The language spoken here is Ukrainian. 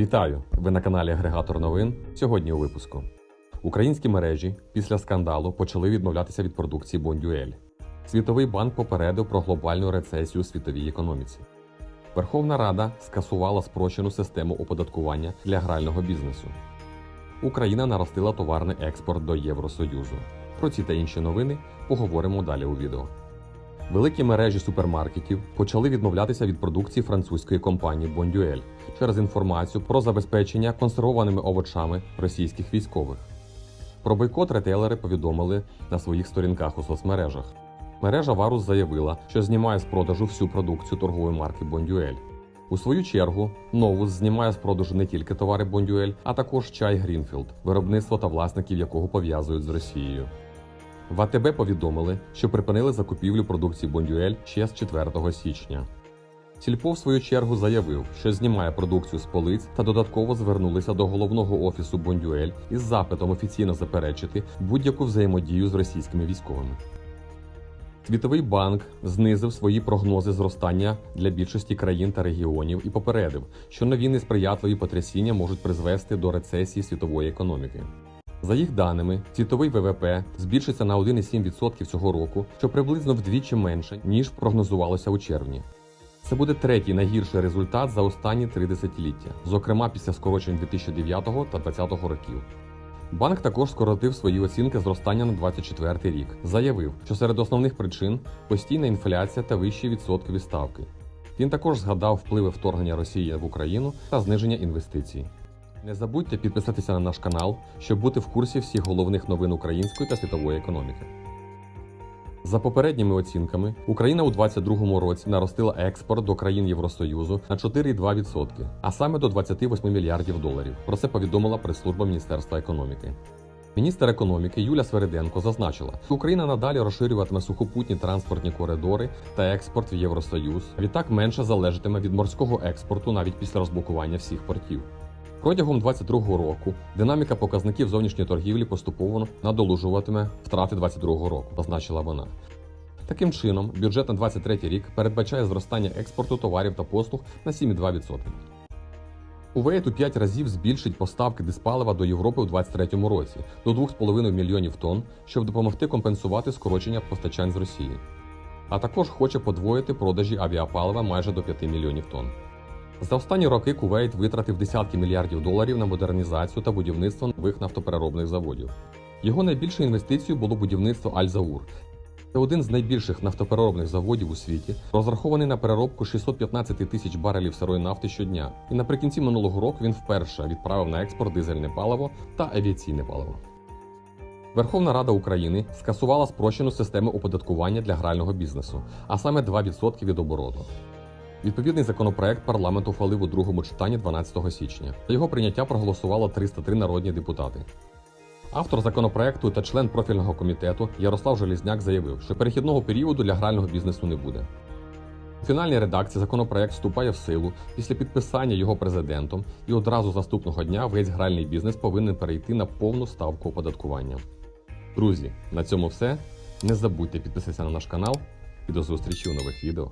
Вітаю! Ви на каналі Агрегатор новин. Сьогодні у випуску. Українські мережі після скандалу почали відмовлятися від продукції Бондюель. Світовий банк попередив про глобальну рецесію у світовій економіці. Верховна Рада скасувала спрощену систему оподаткування для грального бізнесу. Україна наростила товарний експорт до Євросоюзу. Про ці та інші новини поговоримо далі у відео. Великі мережі супермаркетів почали відмовлятися від продукції французької компанії Бондюель через інформацію про забезпечення консервованими овочами російських військових. Про бойкот ретейлери повідомили на своїх сторінках у соцмережах. Мережа Варус заявила, що знімає з продажу всю продукцію торгової марки Бондюель. У свою чергу, Новус знімає з продажу не тільки товари Бондюель, а також чай Грінфілд, виробництво та власників якого пов'язують з Росією. В АТБ повідомили, що припинили закупівлю продукції Бондюель ще з 4 січня. Сільпо, в свою чергу, заявив, що знімає продукцію з полиць та додатково звернулися до головного офісу Бондюель із запитом офіційно заперечити будь-яку взаємодію з російськими військовими. Світовий банк знизив свої прогнози зростання для більшості країн та регіонів і попередив, що нові несприятливі потрясіння можуть призвести до рецесії світової економіки. За їх даними, світовий ВВП збільшиться на 1,7% цього року, що приблизно вдвічі менше, ніж прогнозувалося у червні. Це буде третій найгірший результат за останні три десятиліття, зокрема після скорочень 2009 та 2020 років. Банк також скоротив свої оцінки зростання на 2024 рік. Заявив, що серед основних причин постійна інфляція та вищі відсоткові ставки. Він також згадав впливи вторгнення Росії в Україну та зниження інвестицій. Не забудьте підписатися на наш канал, щоб бути в курсі всіх головних новин української та світової економіки. За попередніми оцінками, Україна у 2022 році наростила експорт до країн Євросоюзу на 4,2%, а саме до 28 мільярдів доларів. Про це повідомила прес-служба Міністерства економіки. Міністр економіки Юля Свериденко зазначила, що Україна надалі розширюватиме сухопутні транспортні коридори та експорт в Євросоюз. Відтак менше залежатиме від морського експорту навіть після розблокування всіх портів. Протягом 2022 року динаміка показників зовнішньої торгівлі поступово надолужуватиме втрати 2022 року, зазначила вона. Таким чином, бюджет на 2023 рік передбачає зростання експорту товарів та послуг на 7,2%. Кувейт у 5 разів збільшить поставки диспалива до Європи у 2023 році до 2,5 мільйонів тонн, щоб допомогти компенсувати скорочення постачань з Росії. А також хоче подвоїти продажі авіапалива майже до 5 мільйонів тонн. За останні роки Кувейт витратив десятки мільярдів доларів на модернізацію та будівництво нових нафтопереробних заводів. Його найбільшою інвестицією було будівництво Аль-Заур. Це один з найбільших нафтопереробних заводів у світі, розрахований на переробку 615 тисяч барелів сирої нафти щодня. І наприкінці минулого року він вперше відправив на експорт дизельне паливо та авіаційне паливо. Верховна Рада України скасувала спрощену систему оподаткування для грального бізнесу, а саме 2% від обороту. Відповідний законопроект парламент ухвалив у другому читанні 12 січня. За його прийняття проголосувало 303 народні депутати. Автор законопроекту та член профільного комітету Ярослав Желізняк заявив, що перехідного періоду для грального бізнесу не буде. У фінальній редакції законопроект вступає в силу після підписання його президентом, і одразу наступного дня весь гральний бізнес повинен перейти на повну ставку оподаткування. Друзі, на цьому все. Не забудьте підписатися на наш канал і до зустрічі у нових відео.